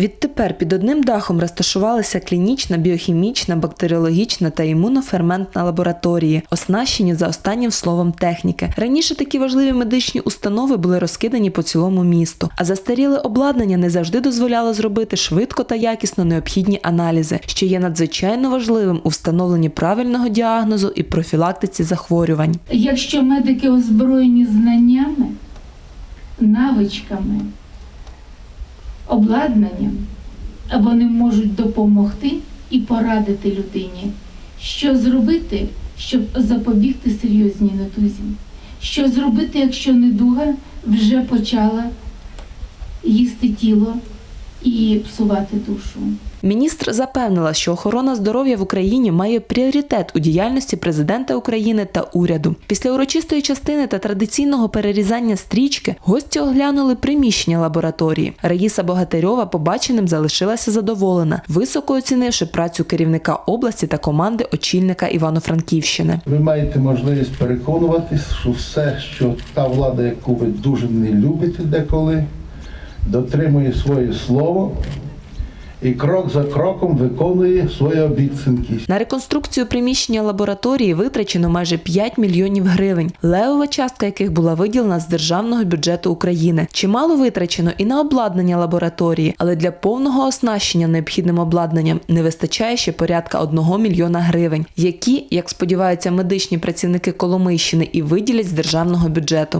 Відтепер під одним дахом розташувалися клінічна, біохімічна, бактеріологічна та імуноферментна лабораторії, оснащені за останнім словом техніки. Раніше такі важливі медичні установи були розкидані по цілому місту, а застаріле обладнання не завжди дозволяло зробити швидко та якісно необхідні аналізи, що є надзвичайно важливим у встановленні правильного діагнозу і профілактиці захворювань. Якщо медики озброєні знаннями, навичками, обладнанням, вони можуть допомогти і порадити людині, що зробити, щоб запобігти серйозній недузі. Що зробити, якщо недуга вже почала їсти тіло і псувати душу. Міністр запевнила, що охорона здоров'я в Україні має пріоритет у діяльності президента України та уряду. Після урочистої частини та традиційного перерізання стрічки гості оглянули приміщення лабораторії. Раїса Богатирьова побаченим залишилася задоволена, високо оцінивши працю керівника області та команди очільника Івано-Франківщини. Ви маєте можливість переконуватись, що все, що та влада, яку ви дуже не любите деколи, дотримує своє слово і крок за кроком виконує свої обіцянки. На реконструкцію приміщення лабораторії витрачено майже 5 мільйонів гривень, левова частка яких була виділена з державного бюджету України. Чимало витрачено і на обладнання лабораторії, але для повного оснащення необхідним обладнанням не вистачає ще порядка 1 мільйона гривень, які, як сподіваються медичні працівники Коломийщини, і виділять з державного бюджету.